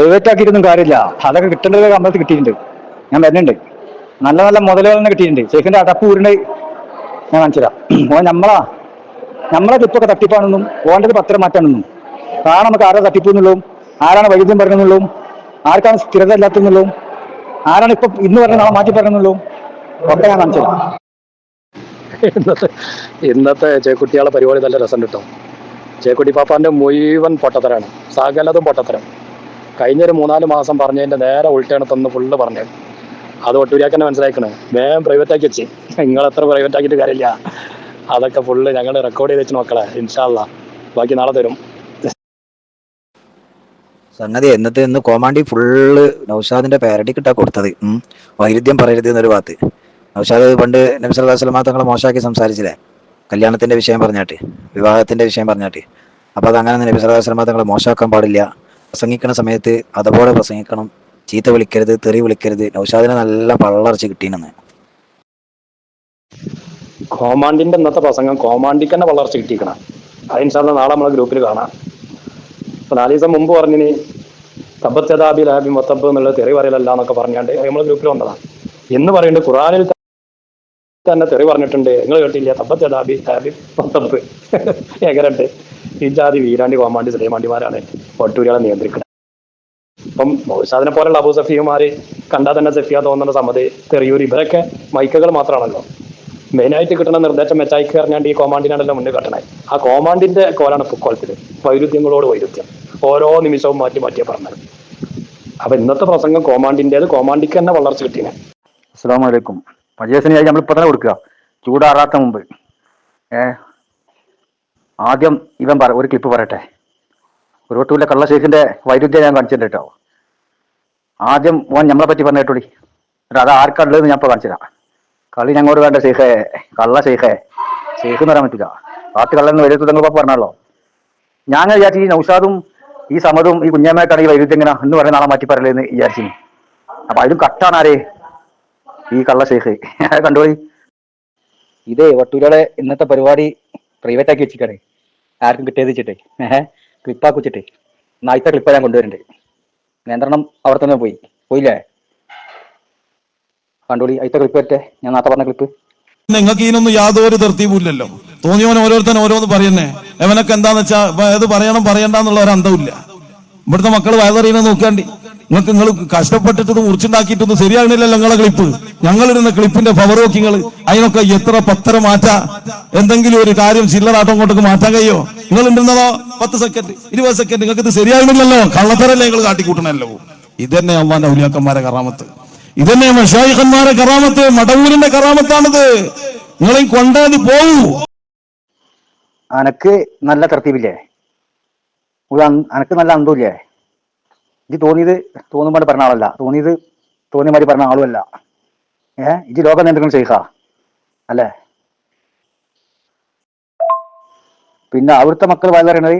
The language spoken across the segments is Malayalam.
പ്രൈവറ്റ് ആക്കിയിട്ടൊന്നും കാര്യമില്ല. അതൊക്കെ കിട്ടേണ്ടത് അമ്പലത്തിൽ കിട്ടിയിട്ടുണ്ട്. ഞാൻ വരുന്നുണ്ട്. നല്ല നല്ല മുതലുകൾ തന്നെ കിട്ടിയിട്ടുണ്ട്. ഷെയ്ഖിന്റെ അടപ്പ് ഊരിണ്ട്. ഞാൻ കാണിച്ചുതരാം. ഓ നമ്മളാ നമ്മളെ ക്ലിപ്പൊക്കെ തട്ടിപ്പാണെന്നും ഓന്റെ പത്രം മാറ്റാണെന്നും കാരണം നമുക്ക് ആരാ തട്ടിപ്പ് എന്നുള്ളതും ആരാണ് വൈദ്യം പറഞ്ഞെന്നുള്ളതും ആർക്കാണ് സ്ഥിരത ഇല്ലാത്തെന്നുള്ളതും ആരാണ് ഇപ്പൊ ഇന്ന് പറഞ്ഞ നാളെ മാറ്റി പറഞ്ഞെന്നുള്ളതും ഒക്കെ ഞാൻ മനസ്സിലാം ഇന്നത്തെ ഇന്നത്തെ ചേക്കുട്ടികളെ പരിപാടി നല്ല രസം കിട്ടും. ചേക്കുട്ടി പാപ്പാന്റെ മുഴുവൻ പൊട്ടത്തരാണ്. സകലതും പൊട്ടത്തരം. കഴിഞ്ഞൊരു മൂന്നാൽ മാസം പറഞ്ഞതിന്റെ നേരെ ഉൾട്ടാണ് തന്ന് ഫുള്ള് പറഞ്ഞത്. അത് ഒട്ടൂരിയാക്ക് തന്നെ മനസ്സിലാക്കണേ. വേഗം പ്രൈവറ്റ് ആക്കി വെച്ച്. നിങ്ങൾ എത്ര പ്രൈവറ്റ് ആക്കിയിട്ട് കാര്യമില്ല. അതൊക്കെ ഫുള്ള് ഞങ്ങൾ റെക്കോർഡ് ചെയ്ത് വെച്ച് നോക്കളെ ഇൻഷാല്ല ബാക്കി നാളെ തരും. സംഗതി എന്നത്തെ ഇന്ന് കോമാണ്ടി ഫുള്ള് നൗഷാദിന്റെ കിട്ടാ കൊടുത്തത്. വൈരുദ്ധ്യം പറയരുത് എന്നൊരു ഭാഗത്ത് നൗഷാദ് പണ്ട് നബ്സല്ലാസ്ലമാ തങ്ങളെ മോശമാക്കി സംസാരിച്ചില്ലേ? കല്യാണത്തിന്റെ വിഷയം പറഞ്ഞാട്ട് വിവാഹത്തിന്റെ വിഷയം പറഞ്ഞാട്ട്. അപ്പൊ അത് അങ്ങനെ നബി തങ്ങളെ മോശമാക്കാൻ പാടില്ല. പ്രസംഗിക്കുന്ന സമയത്ത് അതുപോലെ പ്രസംഗിക്കണം. ചീത്ത വിളിക്കരുത് തെറി വിളിക്കരുത്. നൗഷാദിനെ നല്ല പള്ളർച്ച് കിട്ടിയെന്ന് കോമാണ്ടിന്റെ ഇന്നത്തെ പ്രസംഗം കോമാണ്ടിക്ക് തന്നെ വളർച്ച കിട്ടിയിരിക്കണം അത് ഇൻഷാല്ല നാളെ നമ്മളെ ഗ്രൂപ്പിൽ കാണാം. അപ്പൊ നാല് ദിവസം മുമ്പ് പറഞ്ഞിന് തബത്തതാബി ലാബി മൊത്തബ് എന്നുള്ള തെറി പറയലല്ല എന്നൊക്കെ പറഞ്ഞാണ്ട് നമ്മളെ ഗ്രൂപ്പിൽ വന്നതാണ് എന്ന് പറയുന്നുണ്ട് ഖുറാനിൽ തന്നെ തെറി പറഞ്ഞിട്ടുണ്ട്. നിങ്ങൾ കേട്ടില്ല തബത്തതാബി ലാബി മൊത്തബ് എങ്ങനെയുണ്ട്? ജാതി വീരാണ്ടി കോമാണ്ടി സുലൈമാണ്ടിമാരാണ് ഒട്ടൂരികളെ നിയന്ത്രിക്കുന്നത്. ഇപ്പം മൗസാദിനെ പോലുള്ള അബൂ സഫിയുമാർ കണ്ടാൽ തന്നെ സഫിയ തോന്നുന്ന സമ്മതി തെറിയൂർ ഇവരൊക്കെ മൈക്കുകൾ മാത്രമാണല്ലോ. മെയിനായിട്ട് കിട്ടുന്ന നിർദ്ദേശം മെച്ചായിക്ക് അറിഞ്ഞാണ്ട് ഈ കോമാണ്ടിനാണല്ലോ മുന്നേ കട്ടണേ. ആ കോമാണ്ടിന്റെ കോലാണ് പൊക്കോളത്തിൽ വൈരുദ്ധ്യങ്ങളോട് വൈരുദ്ധ്യം. ഓരോ നിമിഷവും മാറ്റി മാറ്റിയ പറഞ്ഞത്. അപ്പൊ ഇന്നത്തെ പ്രസംഗം കോമാണ്ടിന്റെത് കോമാണ്ടിക്ക് തന്നെ വളർച്ച കിട്ടിയെ അസ്സാം വലൈക്കും പജയസിനായി നമ്മൾ ഇപ്പൊ തന്നെ കൊടുക്കുക. ചൂടാറാത്ത മുമ്പ്. ഏ ആദ്യം ഇവൻ പറ ഒരു ക്ലിപ്പ് പറയട്ടെ. ഒരു ഒട്ടുമില്ല കള്ളശേഖിന്റെ വൈരുദ്ധ്യം ഞാൻ കാണിച്ചിട്ടുണ്ട് കേട്ടോ. ആദ്യം ഓൻ നമ്മളെ പറ്റി പറഞ്ഞിട്ടോടി അത് ആർക്കുള്ളത് ഞാൻ ഇപ്പൊ കാണിച്ചതാ കളി ഞങ്ങോട് വേണ്ട ഷെയ്ഖേ കള്ള ഷെയ്ഖേ ഷെയ്ഖ് എന്ന് പറയാൻ പറ്റില്ല കാത്തു കള്ളെന്ന് വലിയ നിങ്ങൾ പറഞ്ഞല്ലോ ഞാൻ വിചാരിച്ചു ഈ നൗഷാദും ഈ സമതും ഈ കുഞ്ഞമ്മയായിട്ടാണ് ഈ വൈരുദ്ധ്യം ഇങ്ങനെ എന്ന് പറയുന്ന ആളെ മാറ്റി പറയലെന്ന് വിചാരിച്ചു അപ്പൊ അതിലും കട്ടാണ് ആരേ? ഈ കള്ള ഷെയ്ഖ് കണ്ടുപോയി ഇതേ വട്ടൂരയുടെ ഇന്നത്തെ പരിപാടി പ്രൈവറ്റ് ആക്കി വെച്ചിട്ടാണ് ആർക്കും കിട്ടിയത് വെച്ചിട്ടേ. ഏഹ് ക്ലിപ്പാക്കി വെച്ചിട്ടേ നാഴ്ത്ത ക്ലിപ്പ് ഞാൻ കൊണ്ടുവരുന്നുണ്ട് നിയന്ത്രണം അവിടെ തന്നെ പോയി. പോയില്ലേ? കണ്ടോളി അയിത്ത ക്ലിപ്പ് വരട്ടെ. ഞാൻ നാത്ത പറഞ്ഞ ക്ലിപ്പ് നിങ്ങൾക്ക് ഇതിനൊന്നും യാതൊരു തൃപ്തിയുമില്ലല്ലോ തോന്നിയവൻ ഓരോരുത്തൻ ഓരോന്ന് പറയുന്നേ. എവനൊക്കെ എന്താന്ന് വെച്ചാൽ ഏത് പറയണം പറയണ്ടെന്നുള്ള ഒരു അന്തമില്ല ഇവിടുത്തെ മക്കൾ വയതറിയുന്നത് നോക്കാണ്ടി നിങ്ങൾക്ക് നിങ്ങൾ കഷ്ടപ്പെട്ടിട്ട് മുറിച്ചുണ്ടാക്കിയിട്ടൊന്നും ശരിയാകണില്ലല്ലോ നിങ്ങളെ ക്ലിപ്പ്. ഞങ്ങളിരുന്ന ക്ലിപ്പിന്റെ പവർ നോക്കിങ്ങൾ അതിനൊക്കെ എത്ര പത്തര മാറ്റ? എന്തെങ്കിലും ഒരു കാര്യം ചില്ലറാട്ടം കൊണ്ടൊക്കെ മാറ്റാൻ കഴിയോ? നിങ്ങൾ ഉണ്ടെന്നതോ പത്ത് സെക്കൻഡ് ഇരുപത് സെക്കൻഡ് നിങ്ങൾക്ക് ഇത് ശരിയാകണില്ലല്ലോ. കള്ളത്തരല്ലേ നിങ്ങൾ കാട്ടിക്കൂട്ടണല്ലോ. ഇതന്നെ അമ്മാന്റെ ഉലിയാക്കന്മാരെ കറാമത്ത്. ഇതന്നെ മഷായിഖന്മാരെ കറാമത്ത് മടവൂരിന്റെ കറാമത്താണിത്. നിങ്ങളെയും കൊണ്ടാതി പോകൂ അനക്ക് നല്ല തർത്തീവില്ലേ ഒരു അനക്ക് നല്ല അന്തമില്ലേ ഇത് തോന്നിയത് തോന്നുമ്പോൾ പറഞ്ഞ ആളല്ല. തോന്നിയത് തോന്നിയ മാതിരി പറഞ്ഞ ആളുമല്ല. ഏ? ഇത് ലോകം നിയന്ത്രണം ചെയ്യ അല്ലേ? പിന്നെ അവിടുത്തെ മക്കൾ വയൽ പറയണത്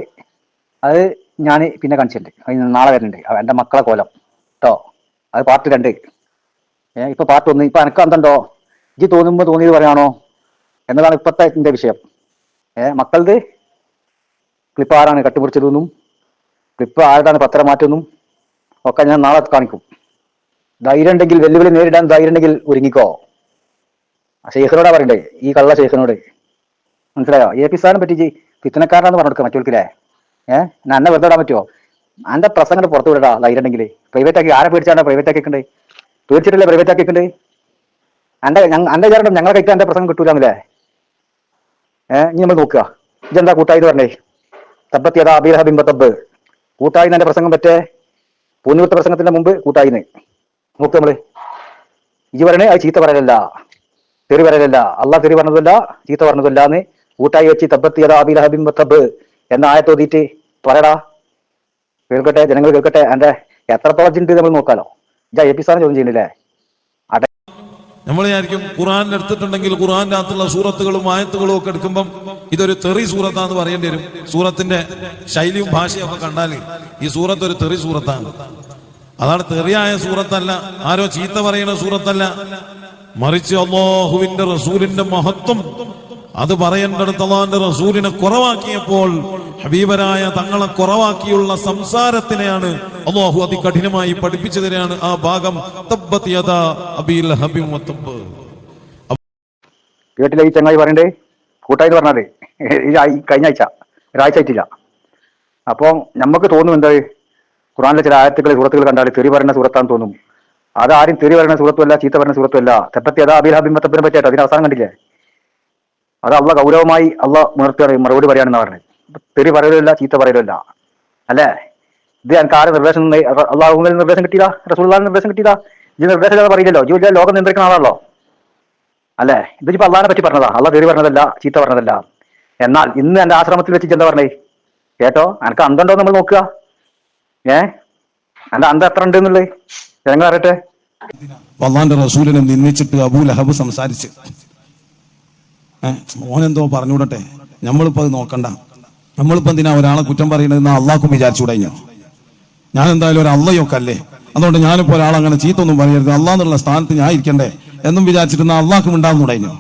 അത് ഞാൻ പിന്നെ കാണിച്ചിട്ടുണ്ട്. നാളെ വരുന്നുണ്ട്. അത് എന്റെ മക്കളെ കോലം. കേട്ടോ അത് പാർട്ട് രണ്ട്. ഏ ഇപ്പൊ പാർട്ട് ഒന്ന്. ഇപ്പൊ എനക്ക് എന്തുണ്ടോ ഇജ് തോന്നുമ്പോൾ തോന്നിയത് പറയാണോ? എന്നതാണ് ഇപ്പത്തെ എന്റെ വിഷയം. ഏ മക്കളത് ക്ലിപ്പ് ആരാണ് കട്ടുപിടിച്ചതെന്നും ക്ലിപ്പ് ആരുടെ പത്രം മാറ്റുമെന്നും ഒക്കെ ഞാൻ നാളെ കാണിക്കും. ധൈര്യം ഉണ്ടെങ്കിൽ വെല്ലുവിളി നേരിടാൻ ധൈര്യം ഉണ്ടെങ്കിൽ ഒരുങ്ങിക്കോ ഷെയ്ഖിനോടാ പറയണ്ടേ? ഈ കള്ള ഷെയ്ഖിനോട് മനസ്സിലായോ? എ പി സാറിനെ പറ്റി പിത്തനക്കാരനാന്ന് പറഞ്ഞു കൊടുക്കുക മറ്റൊരിക്കലേ. ഏഹ് ഞാൻ എന്നെ വെറുതെ ഇടാൻ പറ്റുമോ എന്റെ പ്രസംഗം പുറത്തു വിടടാ ധൈര്യം ഉണ്ടെങ്കിൽ പ്രൈവറ്റ് ആക്കി ആരെ പേടിച്ചാണ് പ്രൈവറ്റ് ആക്കിക്കണ്ടേ പേടിച്ചിട്ടില്ലേ പ്രൈവറ്റ് ആക്കിക്കണ്ടേ അന്റെ എന്റെ വിചാരം ഞങ്ങളെ കഴിക്കാൻ എന്റെ പ്രസംഗം കിട്ടൂലെന്നില്ലേ? ഏഹ് ഇനി നമ്മൾ നോക്കുക. ഇതെന്താ കൂട്ടായി പറഞ്ഞേ? തബ്ബത്തിയതാ അബീർ ഹബിംബ തബ്ബ്. കൂട്ടായി എന്റെ പ്രസംഗം പറ്റേ? പൂന്നുവിട്ട പ്രസംഗത്തിന്റെ മുമ്പ് കൂട്ടായിന്ന് നോക്ക് നമ്മൾ. ഇജ് പറയണേ അത് ചീത്ത പറയലല്ല. തെറി പറയലല്ല. അള്ളാഹ് തെറി പറഞ്ഞതല്ല ചീത്ത പറഞ്ഞതല്ല എന്ന് കൂട്ടായി വെച്ച് തബ്ബത്തി അതാ അബി ഹബിൻ തബ്ബ് എന്ന ആയത്തോതിയിട്ട് പറയടാ. കേൾക്കട്ടെ? ജനങ്ങൾ കേൾക്കട്ടെ? എന്റെ എത്രത്തോളം ചിന്തി നമ്മൾ നോക്കാലോ? ഇതാ എ പി സാറിന് ചോദ്യം ചെയ്യുന്നില്ലേ? നമ്മൾ വിചാരിക്കും ഖുറാൻ എടുത്തിട്ടുണ്ടെങ്കിൽ ഖുറാന്റെ അകത്തുള്ള സൂറത്തുകളും ആയത്തുകളും ഒക്കെ എടുക്കുമ്പം ഇതൊരു തെറി സൂറത്താന്ന് പറയേണ്ടി വരും. സൂറത്തിന്റെ ശൈലിയും ഭാഷയും ഒക്കെ കണ്ടാൽ ഈ സൂറത്ത് ഒരു തെറി സൂറത്താണ്. അതാണ് തെറിയായ സൂറത്തല്ല ആരോ ചീത്ത പറയുന്ന സൂറത്തല്ല. മറിച്ച് അള്ളാഹുവിന്റെ റസൂലിന്റെ മഹത്വം അത് പറയേണ്ടടുത്ത് അള്ളാഹിന്റെ റസൂലിനെ കുറവാക്കിയപ്പോൾ ഹബീബരായ തങ്ങളെ കുറവാക്കിയുള്ള സംസാരത്തിനെയാണ് അള്ളാഹു അതികഠിനമായി പഠിപ്പിച്ചു തരാണ് ആ ഭാഗം. കേട്ടില്ല ഈ ചങ്ങായി പറയണ്ടേ? കൂട്ടായി പറഞ്ഞാലേ. ഈ കഴിഞ്ഞ ആഴ്ച ഒരാഴ്ച ആയിട്ടില്ല. അപ്പോൾ നമുക്ക് തോന്നും എന്താ? ഖുറാനിലെ ചില ആയത്തുകൾ സുഹൃത്തുക്കൾ കണ്ടാൽ തെറി പറയുന്ന സുഹൃത്താന്ന് തോന്നും. അത് ആരും തെറി പറയുന്ന സുഹൃത്തുമല്ല ചീത്ത പറയുന്ന സുഹൃത്തുമല്ല തെപ്പത്തി അതാ അബീൽ ഹബിമത്തപ്പിനെ പറ്റിയാട്ടോ അതിന് അവസാനം കണ്ടില്ലേ? അത് അള്ള ഗൗരവമായി അള്ള ഉണർത്തുകയാണ് മറുപടി പറയാനെന്നാണ് പറഞ്ഞത്. തെറി പറയലല്ല ചീത്ത പറയലല്ല. അല്ലേ? ഇത് എനിക്ക് ആരും നിർദ്ദേശം അള്ളാഹുവിൽ നിർദ്ദേശം കിട്ടിയതാ? റസൂൽ നിർദ്ദേശം കിട്ടിയതാ? ഇത് നിർദ്ദേശം ഇല്ലാതെ പറയില്ലല്ലോ. ജോലി ലോകം നിയന്ത്രിക്കുന്ന ആളാണല്ലോ. അല്ലേ? ഇതിപ്പോ അള്ളാഹിനെ പറ്റി പറഞ്ഞതാ. അള്ളാഹ് തെറി പറഞ്ഞതല്ല ചീത്ത പറഞ്ഞതല്ല. എന്നാൽ ഇന്ന് എന്റെ ആശ്രമത്തിൽ വെച്ച് എന്താ പറഞ്ഞേ? കേട്ടോ? എനക്ക് അന്തണ്ടോ നമ്മൾ നോക്കുക. ഏ? എന്റെ അന്ത എത്ര ഉണ്ട് എന്നുള്ളത്? ജനങ്ങൾ അറിയട്ടെ. അള്ളാന്റെ റസൂലിനെ നിന്നിച്ചിട്ട് അബൂ ലഹബ് സംസാരിച്ച്. മോനെന്തോ പറഞ്ഞുവിടട്ടെ. നമ്മളിപ്പോ അത് നോക്കണ്ട. നമ്മളിപ്പോ എന്തിനാ ഒരാളെ കുറ്റം പറയുന്നത് അള്ളാഹ്ക്കും വിചാരിച്ചുകൂടെ ഞാൻ ഞാൻ എന്തായാലും ഒരു അള്ളയൊക്കെ അല്ലേ അതുകൊണ്ട് ഞാനിപ്പോ ഒരാളങ്ങനെ ചീത്തൊന്നും പറയരുത്. അള്ളാന്നുള്ള സ്ഥാനത്ത് ഞാൻ ഇരിക്കണ്ടേ? എന്നും വിചാരിച്ചിരുന്ന അള്ളാഹ്ക്കും ഉണ്ടാകുന്നൂടെ ഞാൻ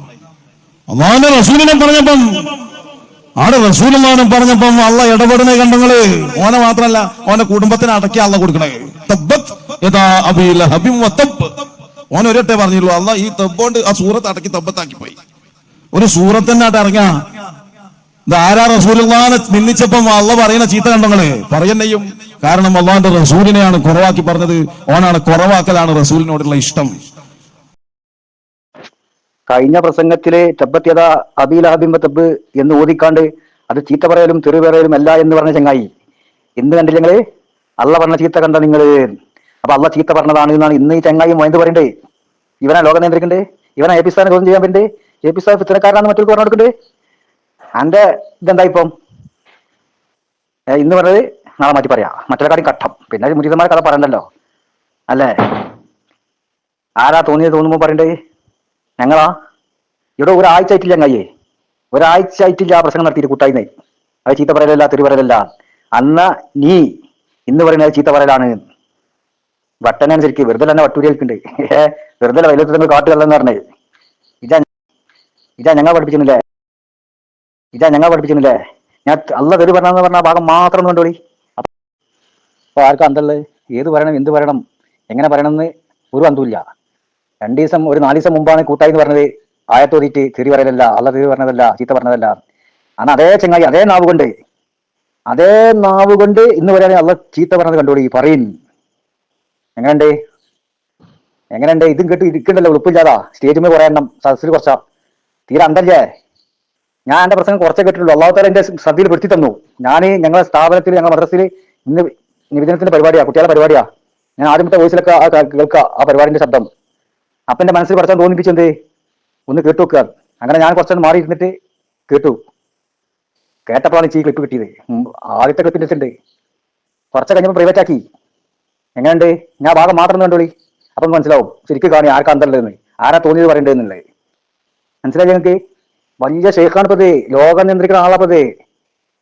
അള്ളാഹിന്റെ റസൂലിനെ പറഞ്ഞപ്പം ആടെ റസൂലും പറഞ്ഞപ്പം അള്ള ഇടപെടുന്ന കണ്ടങ്ങൾ? ഓനെ മാത്രല്ല ഓനെ കുടുംബത്തിന് അടക്കി അള്ള കൊടുക്കണേ. തബ്ബത് യദാ അബീ ലഹബിൻ വതബ്ബ്. ഓൻ പറഞ്ഞുള്ളൂ അള്ള ഈ തബ്ബോണ്ട് ആ സൂറത്ത് അടക്കി തബ്ബത്താക്കി പോയി ഒരു സൂറത്ത് തന്നെ ആട്ട് ഇറങ്ങാ. ആരാ റസൂലുള്ളാനെ നിന്ദിച്ചപ്പം അള്ള പറയുന്ന ചീത്ത കണ്ടങ്ങൾ? പറയന്നെയും കാരണം അള്ളാന്റെ റസൂലിനെയാണ് കുറവാക്കി പറഞ്ഞത്. ഓനാണ് കുറവാക്കലാണ് റസൂലിനോടുള്ള ഇഷ്ടം. കഴിഞ്ഞ പ്രസംഗത്തിലെ തബ്ബത്യത അബീലാബിംബ തബ് എന്ന് ഓതിക്കാണ്ട് അത് ചീത്ത പറയലും തെറി പറയലും അല്ല എന്ന് പറഞ്ഞ ചങ്ങായി. ഇന്ന് കണ്ടില്ല ഞങ്ങൾ അള്ള പറഞ്ഞ ചീത്ത കണ്ട നിങ്ങൾ? അപ്പൊ അള്ള ചീത്ത പറഞ്ഞതാണ് എന്നാണ് ഇന്ന് ഈ ചങ്ങായി മൊയന്ത് പറയണ്ടേ. ഇവനാ ലോകം നിയന്ത്രിക്കണ്ടേ. ഇവനാ എ പി സാറിനെ ചോദ്യം ചെയ്യാൻ പറ്റേ എ പി സ്ഥാനം ഇത്തരക്കാരാണെന്ന് മറ്റൊരു പറഞ്ഞു കൊടുക്കണ്ടേ അന്റെ ഇതെന്താ ഇപ്പം? ഇന്ന് പറഞ്ഞത് നാളെ മാറ്റി പറയാം. മറ്റൊരു കാര്യം കട്ടം പിന്നെ മുരിതമായ കഥ പറയണ്ടല്ലോ. അല്ലേ? ആരാ തോന്നിയത് തോന്നുമ്പോ പറയണ്ടേ? ഞങ്ങളാ? ഇവിടെ ഒരാഴ്ച ആയിട്ടില്ല ഞങ്ങയ്യേ. ഒരാഴ്ച ആയിട്ടില്ല ആ പ്രസംഗം നടത്തിയിട്ട് കൂട്ടായിന്നേ അത് ചീത്ത പറയലല്ല തെറി പറയലല്ല. അന്ന നീ ഇന്ന് പറയുന്നത് ചീത്ത പറയലാണ്. വട്ടനാണ് ശരിക്കും വെറുതെ തന്നെ വട്ടൂരി കേൾക്കുന്നുണ്ട് ഏ വെറുതെ വൈലത്ത് കാട്ടുകല്ലെന്ന് പറഞ്ഞേ. ഇതാ ഇതാ ഞങ്ങൾ പഠിപ്പിച്ചിരുന്നില്ലേ ഇതാ ഞങ്ങൾ പഠിപ്പിച്ചിരുന്നില്ലേ? ഞാൻ അല്ല തെരു പറഞ്ഞെന്ന് പറഞ്ഞ ഭാഗം മാത്രം കണ്ടോളി അപ്പൊ ആർക്കും അന്തള്ളത് ഏത് പറയണം എന്ത് പറയണം എങ്ങനെ പറയണമെന്ന് ഒരു അന്തമില്ല രണ്ടു ദിവസം ഒരു നാല് ദിവസം മുമ്പാണ് കൂട്ടായി എന്ന് പറഞ്ഞത്. ആയത്തോതിട്ട് തെറി പറയലല്ല അല്ല തെറി പറഞ്ഞതല്ല ചീത്ത പറഞ്ഞതല്ല. അന്ന് അതേ ചങ്ങായി അതേ നാവ് കൊണ്ട് അതേ നാവ് കൊണ്ട് ഇന്ന് വരെ അല്ല ചീത്ത പറഞ്ഞത് കണ്ടോളി പറയിൻ എങ്ങനെയുണ്ട്? എങ്ങനെയുണ്ട്? ഇതും കേട്ട് ഇരിക്കണ്ടല്ലോ ഉളുപ്പില്ലാതാ സ്റ്റേജിൽ കുറെ എണ്ണം സദസ്സിൽ കുറച്ചാ. തീരെ അന്തല്ലേ? ഞാൻ എന്റെ പ്രസംഗം കുറച്ചേ കേട്ടിട്ടുള്ളൂ. അള്ളാഹുത്താല എന്റെ ശ്രദ്ധയിൽ പെടുത്തി തന്നു. ഞാൻ ഞങ്ങളെ സ്ഥാപനത്തിൽ ഞങ്ങളുടെ മദ്രസയിൽ ഇന്ന് നിവേദനത്തിന്റെ പരിപാടിയാ കുട്ടികളുടെ പരിപാടിയാ. ഞാൻ ആദ്യമത്തെ വോയിസിലൊക്കെ ആ കേൾക്ക- കേൾക്കുക ആ പരിപാടിന്റെ ശബ്ദം. അപ്പൊ എന്റെ മനസ്സിൽ പഠിച്ചാൽ തോന്നിപ്പിച്ചെന്തേ ഒന്ന് കേട്ടു വെക്കുക അങ്ങനെ ഞാൻ കുറച്ചൊന്ന് മാറി ഇരുന്നിട്ട് കേട്ടു. കേട്ടപ്പോഴാണ് ഈ ക്ലിപ്പ് കിട്ടിയത്. ആദ്യത്തെ ക്ലിപ്പിന്റെ ഉണ്ട്. കുറച്ച് കഴിഞ്ഞപ്പോൾ പ്രൈവറ്റ് ആക്കി. എങ്ങനെയുണ്ട്? ഞാൻ ഭാഗം മാത്രം കണ്ടോളി. അപ്പം മനസ്സിലാവും. ശരിക്കും കാണി ആർക്കാന്തല്ലേ അന്തല്ലെന്ന് ആരാ തോന്നിയത് പറയണ്ടെന്നുള്ളത് മനസ്സിലായി ഞങ്ങൾക്ക് വലിയ ഷെയ്ഖാണ് പതി ലോകം നിയന്ത്രിക്കുന്ന ആളാപ്പത്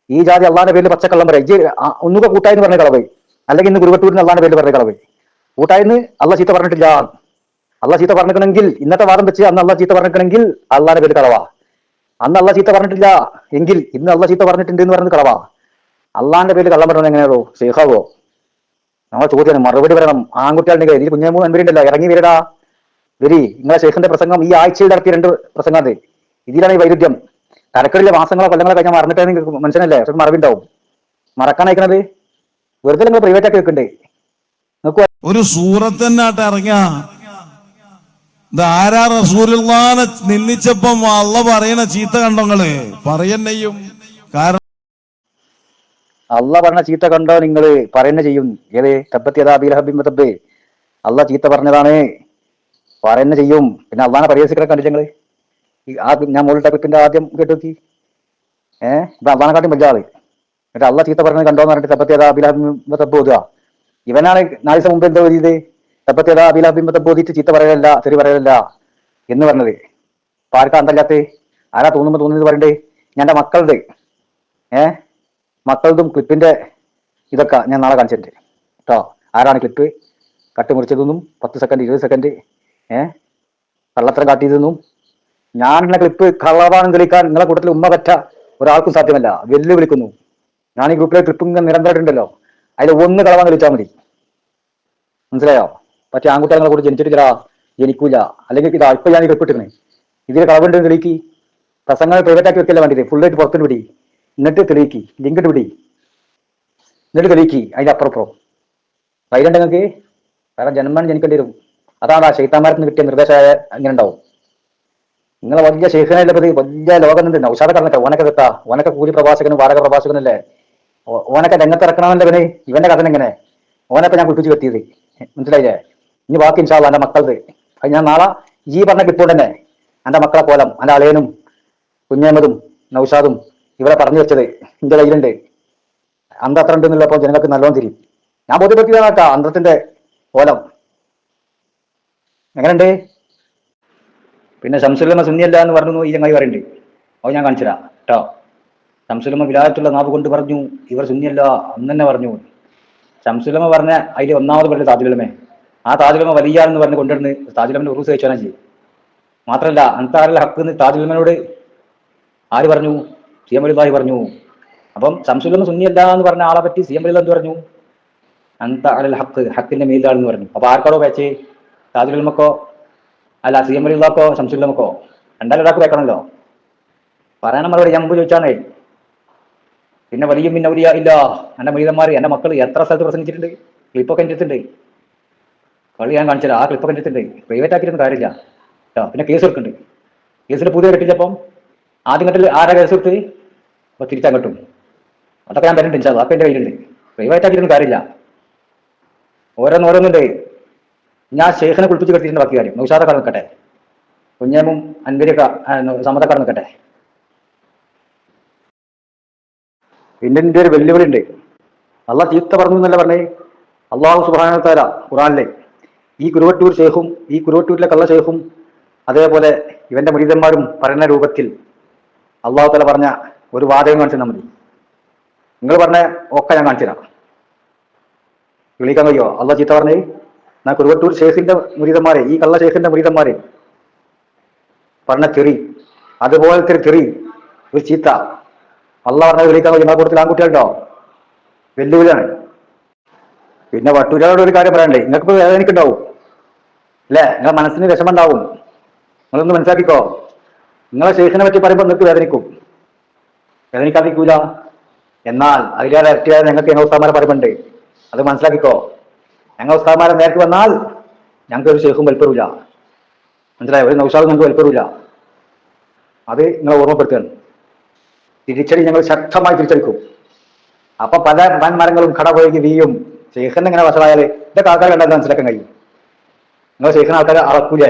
ഈ ജാതി അള്ളാന്റെ പേരിൽ പച്ചക്കള്ളം പറയാം. ഇജ്ജ് ആ- ഒന്നുക കൂട്ടായെന്ന് പറഞ്ഞ കളവ്. അല്ലെങ്കിൽ ഇന്ന് ഗുരുവട്ടൂരിന് അള്ളാന്റെ പേരിൽ പറഞ്ഞ കളവ്. കൂട്ടായെന്ന് അള്ള ചീത്ത പറഞ്ഞിട്ടില്ല. അള്ള ചീത്ത പറഞ്ഞിക്കണമെങ്കിൽ ഇന്നത്തെ വാദം വെച്ച് അന്ന് അള്ള ചീത്ത പറഞ്ഞിക്കണമെങ്കിൽ അള്ളാന്റെ പേര് കളവാ. അന്ന് അള്ള ചീത്ത പറഞ്ഞിട്ടില്ല എങ്കിൽ ഇന്ന് അള്ള ചീത്ത പറഞ്ഞിട്ടുണ്ട് എന്ന് പറയുന്നത് കളവാ. അള്ളാന്റെ പേര് കള്ളം പറഞ്ഞത് എങ്ങനെയാണോ? ഷെയ്ഖാവോ നമ്മൾ ചോദ്യം മറുപടി പറയണം. ആൺകുട്ടികളുടെ ഇതിൽ കുഞ്ഞമ്മൂ അൻപരുണ്ടല്ലോ ഇറങ്ങി വരടാ. വരി. നിങ്ങളെ ഷെയ്ഖിന്റെ പ്രസംഗം ഈ ആഴ്ചയിൽ നടത്തിയ രണ്ട് പ്രസംഗം ഇതിലാണ് ഈ വൈരുദ്ധ്യം. തലക്കടിലെ മാസങ്ങളോ കൊല്ലങ്ങളോ കഴിഞ്ഞാൽ മറന്നിട്ടേ നിങ്ങൾക്ക് മനസ്സിലല്ലേ പക്ഷെ മറവിണ്ടാവും. മറക്കാൻ അയക്കണത് വെറുതെ നിങ്ങൾ പ്രൈവറ്റ് ആക്കി വെക്കണ്ടേ? ഒരു സൂറത്ത് തന്നെ ആട്ട് ഇറങ്ങ. ആരാ റസൂലുള്ളാനെ നിന്ദിച്ചപ്പം അള്ള പറയണ ചീത്ത കണ്ടോങ്ങൾ പറയന്നെയും കാരണം അള്ള പറഞ്ഞ ചീത്ത കണ്ടോ നിങ്ങൾ പറയുന്ന ചെയ്യും. ഏത്? തപ്പത്തിയതാബിലഹബിം തബ്ബ്. അള്ള ചീത്ത പറഞ്ഞതാണ്. പറയുന്ന ചെയ്യും. പിന്നെ അള്ളാനെ പരിഹസിക്കണ കണ്ടില്ല നിങ്ങൾ? ഈ ആ ഞാൻ മുകളിൽ ക്ലിപ്പിന്റെ ആദ്യം കേട്ടു നോക്കി. ഏഹ് ഇപ്പൊ അള്ളാനെക്കാട്ടും വലിയ എന്നിട്ട് അള്ള ചീത്ത പറഞ്ഞത് കണ്ടോന്ന് പറഞ്ഞിട്ട് തപ്പത്തിയതാബിലഹബിം തബ്ബ് ഓതുക ഇവനാണ് നാല് ദിവസം മുമ്പ് എന്താ ഓതിയത് തപ്പത്തിയതാബിലഹബിം തബ്ബ് ഓതിയിട്ട് ചീത്ത പറയലല്ല തെറി പറയലല്ല എന്ന് പറഞ്ഞത്. അപ്പൊ അന്തല്ലാത്ത? ആരാ തോന്നുമ്പോ തോന്നുന്നത് പറയണ്ടേ? ഞാൻ എന്റെ മക്കളുടെ ഏഹ് മക്കളതും ക്ലിപ്പിന്റെ ഇതൊക്കെ ഞാൻ നാളെ കാണിച്ചിട്ടുണ്ട്. കേട്ടോ ആരാണ് ക്ലിപ്പ്? കട്ട് മുറിച്ചതെന്നും പത്ത് സെക്കൻഡ് ഇരുപത് സെക്കൻഡ് ഏഹ് കള്ളത്തരം കാട്ടിയതെന്നും ഞാനുള്ള ക്ലിപ്പ് കള്ളവാണെന്ന് തെളിയിക്കാൻ നിങ്ങളെ കൂട്ടത്തിൽ ഉമ്മ പറ്റ ഒരാൾക്കും സാധ്യമല്ല. വെല്ലുവിളിക്കുന്നു. ഞാൻ ഈ ഗ്രൂപ്പിലെ ക്ലിപ്പ് ഇങ്ങനെ നിരന്തരമായിട്ടുണ്ടല്ലോ. അതിൽ ഒന്ന് കളവാൻ വിളിച്ചാൽ മതി. മനസ്സിലായോ? പക്ഷെ ആൺകുട്ടികളെ കൂടെ ജനിച്ചിട്ടില്ല ജനിക്കൂല. അല്ലെങ്കിൽ ഇതാ ഇപ്പൊ ഞാൻ ക്ലിപ്പ് ഇട്ടിരുന്നേ ഇതിൽ കളവുണ്ടെന്ന് തെളിയിക്കി. പ്രസംഗങ്ങൾ പ്രൈവറ്റ് ആക്കി വെക്കല്ലേ വേണ്ടിയിട്ട് ഫുള്ളായിട്ട് പുറത്തു വിടി. എന്നിട്ട് തെളിയിക്കി. ലിങ്ക് ഇട്ട് വിടി. എന്നിട്ട് തെളിയിക്കി. അതിന്റെ അപ്പുറപ്പുറം ധൈര്യം നിങ്ങൾക്ക്? കാരണം ജന്മം ജനിക്കേണ്ടി വരും. അതാണ് ആ ശൈത്താന്മാരത്തിന് കിട്ടിയ നിർദ്ദേശമായ അങ്ങനെ ഉണ്ടാവും. നിങ്ങളെ വലിയ ശേഖരനല്ലേ പ്രതി വലിയ ലോകം ഉണ്ട് നൗഷാദ കടന്നിട്ട് ഓനൊക്കെ കിട്ടാ ഓനൊക്കെ കൂലി പ്രവാസകനും വാടക പ്രവാസകനും അല്ലേ ഓനൊക്കെ രംഗത്ത് പിന്നെ ഇവന്. ഇവന്റെ കഥ എങ്ങനെ ഓനൊക്കെ ഞാൻ കുട്ടിച്ച് കെട്ടിയത് മനസ്സിലായില്ലേ? ഇനി ബാക്കി ഇൻഷാല്ല എന്റെ മക്കളത് അത് ഞാൻ നാളെ ഈ പറഞ്ഞ ക്ലിപ്പോണ്ട് തന്നെ. എന്റെ മക്കളെ കോലം എന്റെ അളയനും കുഞ്ഞേമതും നൗഷാദും ഇവരെ പറഞ്ഞു വെച്ചത് എന്റെ കയ്യിലുണ്ട്. അന്തത്ര ഉണ്ടെന്നുള്ളപ്പോ ജനങ്ങൾക്ക് നല്ലോണം തിരി. ഞാൻ ബോധ്യപ്പെടുത്തിയതാണ് അന്തത്തിന്റെ കോലം. എങ്ങനെയുണ്ട്? പിന്നെ ശംസുലമ സുന്നിയല്ല എന്ന് പറഞ്ഞു ഈ ചങ്ങായി പറയുന്നുണ്ട്. അത് ഞാൻ കാണിച്ചുതരാം കേട്ടോ. ശംസുലമ വിലായത്തുള്ള നാവ് കൊണ്ട് പറഞ്ഞു ഇവർ സുന്നിയല്ല അന്ന് തന്നെ പറഞ്ഞു. ശംസുലമ പറഞ്ഞ അതിൽ ഒന്നാമത് പറഞ്ഞ താജുലമേ. ആ താജുലമ വലിയ എന്ന് പറഞ്ഞ് കൊണ്ടുവന്ന് താജുലമന്റെ ഉറൂസ് വെച്ചാൽ ചെയ്യും മാത്രമല്ല അൻതാറിലെ ഹക്ക് എന്ന് താജുലമനോട് ആര് പറഞ്ഞു? സി എം അലിദാഹി പറഞ്ഞു. അപ്പം ശംസുലമ സുന്നിയല്ല എന്ന് പറഞ്ഞ ആളെ പറ്റി സി എം അലിദ എന്ത് പറഞ്ഞു? അന്ത അലൽ ഹക്ക് ഹക്കിന്റെ മേലാണെന്ന് പറഞ്ഞു. അപ്പൊ ആർക്കാടോ വെച്ച് താജുലമക്കോ? അല്ല സി എം അലിദാക്കോ ശംസുല്ലമക്കോ രണ്ടാലും ഒരാൾക്ക് വെക്കണമല്ലോ. പറയണ മറുപടി ഞാൻ മുമ്പ് ചോദിച്ചാണേ. പിന്നെ വലിയ പിന്നെ ഒരു ഇല്ല. എന്റെ മീതന്മാർ എന്റെ മക്കൾ എത്ര സ്ഥലത്ത് പ്രസംഗിച്ചിട്ടുണ്ട്? ക്ലിപ്പൊക്കെ എന്റെ കളി ഞാൻ കാണിച്ചില്ല. ആ ക്ലിപ്പൊക്കെ എന്റെ പ്രൈവറ്റ് ആക്കിയിരുന്ന കാര്യമില്ല. കേട്ടോ പിന്നെ കേസ് എടുക്കുന്നുണ്ട് കേസിൽ പുതിയ കെട്ടിച്ചപ്പം ആദ്യം കണ്ടിൽ ആരാ കേസ് എടുത്ത് അപ്പൊ തിരിച്ചാൽ കിട്ടും. അതൊക്കെ ഞാൻ ഇൻഷാ അതൊക്കെ എന്റെ കയ്യിലുണ്ട്. പ്രൈവറ്റ് ആക്കിയിട്ടൊന്നും കാര്യമില്ല. ഓരോന്നോരോന്നുണ്ട് ഞാൻ ശേഖനെ കുളിപ്പിച്ച് കെട്ടിയിട്ടുണ്ട് ബാക്കി കാര്യം. നൗഷാദ കട നിൽക്കട്ടെ. കുഞ്ഞേമും അൻവരിയൊക്കെ സമത കട നിൽക്കട്ടെ. പിന്നെ ഇന്ത്യ ഒരു വെല്ലുവിളി ഉണ്ട്. അള്ള ചീത്ത പറഞ്ഞു എന്നല്ല പറഞ്ഞേ. അള്ളാഹു സുബാനത്താര ഖുറാനിലെ ഈ കുരുവട്ടൂർ ഷേഖും ഈ കുരുവട്ടൂരിലെ കള്ള ഷേഖും അതേപോലെ ഇവന്റെ മുരീതന്മാരും പറയുന്ന രൂപത്തിൽ അള്ളാഹു തല പറഞ്ഞ ഒരു വാചകം കാണിച്ചു തന്നാൽ മതി. നിങ്ങൾ പറഞ്ഞ ഒക്കെ ഞാൻ കാണിച്ചു തരാം. വിളിക്കാൻ കഴിയുമോ അള്ളാഹ് ചീത്ത പറഞ്ഞേ? എന്നാ കുരുവട്ടൂർ ഷേഖിന്റെ മുരീതന്മാരെ ഈ കള്ള ഷേഖിന്റെ മുരീതന്മാരെ പറഞ്ഞ തെറി അതുപോലത്തെ ഒരു തെറി ഒരു ചീത്ത അള്ള പറഞ്ഞ വിളിക്കാൻ നിങ്ങളെ കൂട്ടത്തിൽ ആൺകുട്ടികളുണ്ടോ വെല്ലുവിളിയാണ് പിന്നെ വട്ടൂരാളോട് ഒരു കാര്യം പറയണ്ടേ നിങ്ങൾക്ക് ഇപ്പോൾ വേദനിക്കുണ്ടാവും അല്ലേ നിങ്ങളെ മനസ്സിന് വിഷമം ഉണ്ടാവും നിങ്ങളൊന്ന് മനസ്സിലാക്കിക്കോ നിങ്ങളെ ശേഷനെ പറ്റി പറയുമ്പോൾ നിങ്ങൾക്ക് വേദനിക്കും വേദനിക്കാതിരിക്കൂല എന്നാൽ അതിലേറെ ഇരട്ടിയായ ഞങ്ങൾക്ക് എന്നോസ്താമാരെ പറയുന്നുണ്ട് അത് മനസ്സിലാക്കിക്കോ ഞങ്ങൾ ഉസ്താദ്മാരെ നേരത്തെ വന്നാൽ ഞങ്ങൾക്ക് ഒരു ശേഖും വലിപ്പറില്ല മനസ്സിലായോ? ഒരു നൗഷാദ് ഞങ്ങൾക്ക് വലിപ്പറില്ല അത് നിങ്ങളെ ഓർമ്മപ്പെടുത്തുകയാണ്. തിരിച്ചടി ഞങ്ങൾ ശക്തമായി തിരിച്ചടിക്കും. അപ്പൊ പല വൻമരങ്ങളും കടപുഴകി വീയും. ശേഖരൻ ഇങ്ങനെ വഷളായാൽ ഇതൊക്കെ ആൾക്കാർ കണ്ടാൽ മനസ്സിലാക്കാൻ കഴിയും. നിങ്ങൾ ശേഖരൻ ആൾക്കാരെ അളക്കൂല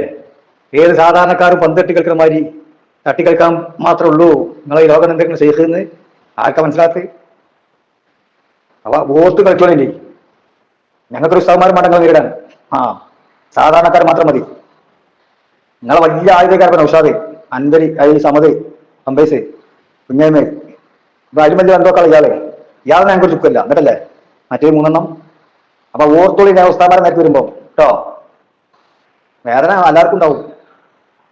ഏത് സാധാരണക്കാരും പന്തെട്ടി കളിക്കുന്ന മാതിരി തട്ടി കളിക്കാൻ മാത്രമേ ഉള്ളൂ. നിങ്ങളെ ഈ ലോകം എന്തെങ്കിലും ശേഖരിന്ന് ആർക്കാ മനസ്സിലാത്ത് അവ വോട്ട് ഞങ്ങൾക്ക് ഉസ്താവുമാരും മടങ്ങൾ നേരിടാൻ. ആ സാധാരണക്കാർ മാത്രം മതി. നിങ്ങളെ വലിയ ആയുധക്കാരൻ ഉഷാദ് അൻപരി അയ്യ സമത് അമ്പൈസ് കുഞ്ഞേമേ ഇപ്പൊ അതിലും വലിയ എന്തോ ഇയാളെ. ഇയാളെ ഞങ്ങൾക്ക് ചുക്കല്ല. എന്നിട്ടല്ലേ? മറ്റേ മൂന്നെണ്ണം. അപ്പൊ ഓർത്തോളി ഞാൻ ഉസ്താമാരെ നേരത്തെ വരുമ്പോ കേട്ടോ വേദന എല്ലാവർക്കും ഉണ്ടാവും.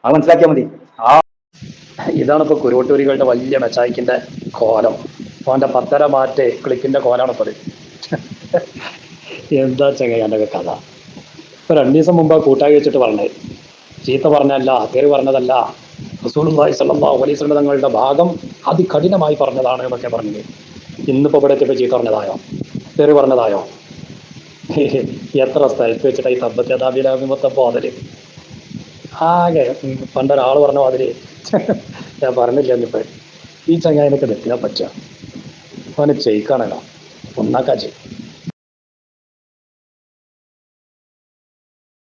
അത് മനസ്സിലാക്കിയാൽ മതി. ആ. ഇതാണ് ഇപ്പൊ കുരുവട്ടൂരികളുടെ വലിയ മെച്ചായിക്കിന്റെ കോലം. അവന്റെ പത്തര മാറ്റ് ക്ലിക്കിന്റെ കോലാണ് ഇപ്പത് എന്താ ചങ്ങയാന്റെ കഥ. ഇപ്പൊ രണ്ടു ദിവസം മുമ്പ് കൂട്ടായി വെച്ചിട്ട് പറഞ്ഞത് ചീത്ത പറഞ്ഞല്ല പേര് പറഞ്ഞതല്ല. റസൂലുള്ളാഹി സ്വല്ലല്ലാഹു അലൈഹി വസല്ലം തങ്ങളുടെ ഭാഗം അതികഠിനമായി പറഞ്ഞതാണ് എന്നൊക്കെ പറഞ്ഞത് ഇന്നിപ്പോ ഇവിടെ എത്തിയപ്പോ ചീത്ത പറഞ്ഞതായോ? പേര് പറഞ്ഞതായോ? എത്ര സ്ഥലത്ത് വെച്ചിട്ട് ഈ തബ്ബത്ത് യഥാബിലാഭിമത്തപ്പോ അതിൽ ആകെ പണ്ടൊരാൾ പറഞ്ഞ അതിൽ ഞാൻ പറഞ്ഞില്ല എന്നിപ്പോ ഈ ചങ്ങായിനൊക്കെ തെറ്റിയാ പറ്റുക. അവന് ചെയ്ക്കാണല്ലോ ഒന്നാക്കാ ചെയ്യും.